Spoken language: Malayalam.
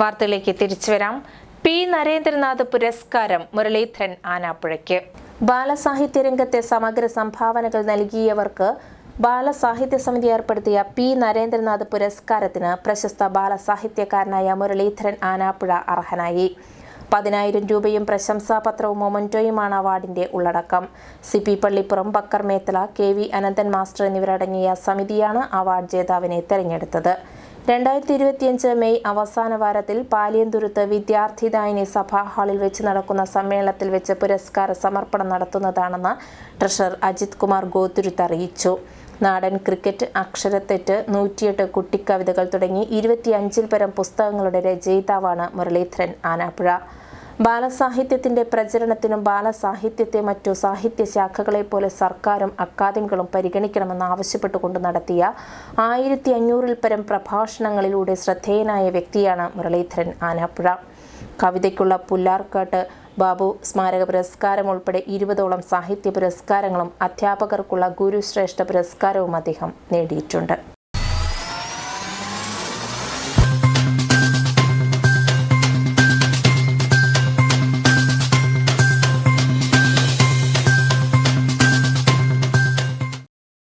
വാർത്തയിലേക്ക് തിരിച്ചു വരാം പി. നരേന്ദ്രനാഥ് പുരസ്കാരം മുരളീധരൻ ആനാപ്പുഴയ്ക്ക്. ബാലസാഹിത്യ രംഗത്തെ സമഗ്ര സംഭാവനകൾ നൽകിയവർക്ക് ബാലസാഹിത്യ സമിതി ഏർപ്പെടുത്തിയ പി. നരേന്ദ്രനാഥ് പുരസ്കാരത്തിന് പ്രശസ്ത ബാലസാഹിത്യകാരനായ മുരളീധരൻ ആനാപ്പുഴ അർഹനായി. പതിനായിരം രൂപയും പ്രശംസാപത്രവും മൊമന്റോയുമാണ് അവാർഡിന്റെ ഉള്ളടക്കം. C. P. Pallippuram Bakkar Methala K. V. Ananthan master എന്നിവരടങ്ങിയ സമിതിയാണ് അവാർഡ് ജേതാവിനെ തെരഞ്ഞെടുത്തത്. രണ്ടായിരത്തി ഇരുപത്തിയഞ്ച് മെയ് അവസാന വാരത്തിൽ പാലിയന്തുരുത്ത് വിദ്യാർത്ഥിദായിനി സഭാ ഹാളിൽ വെച്ച് നടക്കുന്ന സമ്മേളനത്തിൽ വെച്ച് പുരസ്കാര സമർപ്പണം നടത്തുന്നതാണെന്ന് ട്രഷറർ അജിത് കുമാർ ഗോതുരുത്ത് അറിയിച്ചു. നാടൻ ക്രിക്കറ്റ് അക്ഷരത്തെറ്റ് നൂറ്റിയെട്ട് കുട്ടിക്കവിതകൾ തുടങ്ങി ഇരുപത്തിയഞ്ചിൽ പരം പുസ്തകങ്ങളുടെ രചയിതാവാണ് മുരളീധരൻ ആനാപ്പുഴ. ബാലസാഹിത്യത്തിന്റെ പ്രചരണത്തിനും ബാലസാഹിത്യത്തെ മറ്റു സാഹിത്യ ശാഖകളെ പോലെ സർക്കാരും അക്കാദമികളും പരിഗണിക്കണമെന്ന് ആവശ്യപ്പെട്ടുകൊണ്ട് നടത്തിയ ആയിരത്തി അഞ്ഞൂറിൽ പരം പ്രഭാഷണങ്ങളിലൂടെ ശ്രദ്ധേയനായ വ്യക്തിയാണ് മുരളീധരൻ ആനാപ്പുഴ. കവിതയ്ക്കുള്ള പുല്ലാർക്കാട്ട് ബാബു സ്മാരക പുരസ്കാരം ഉൾപ്പെടെ ഇരുപതോളം സാഹിത്യ പുരസ്കാരങ്ങളും അധ്യാപകർക്കുള്ള ഗുരുശ്രേഷ്ഠ പുരസ്കാരവും അദ്ദേഹം നേടിയിട്ടുണ്ട്.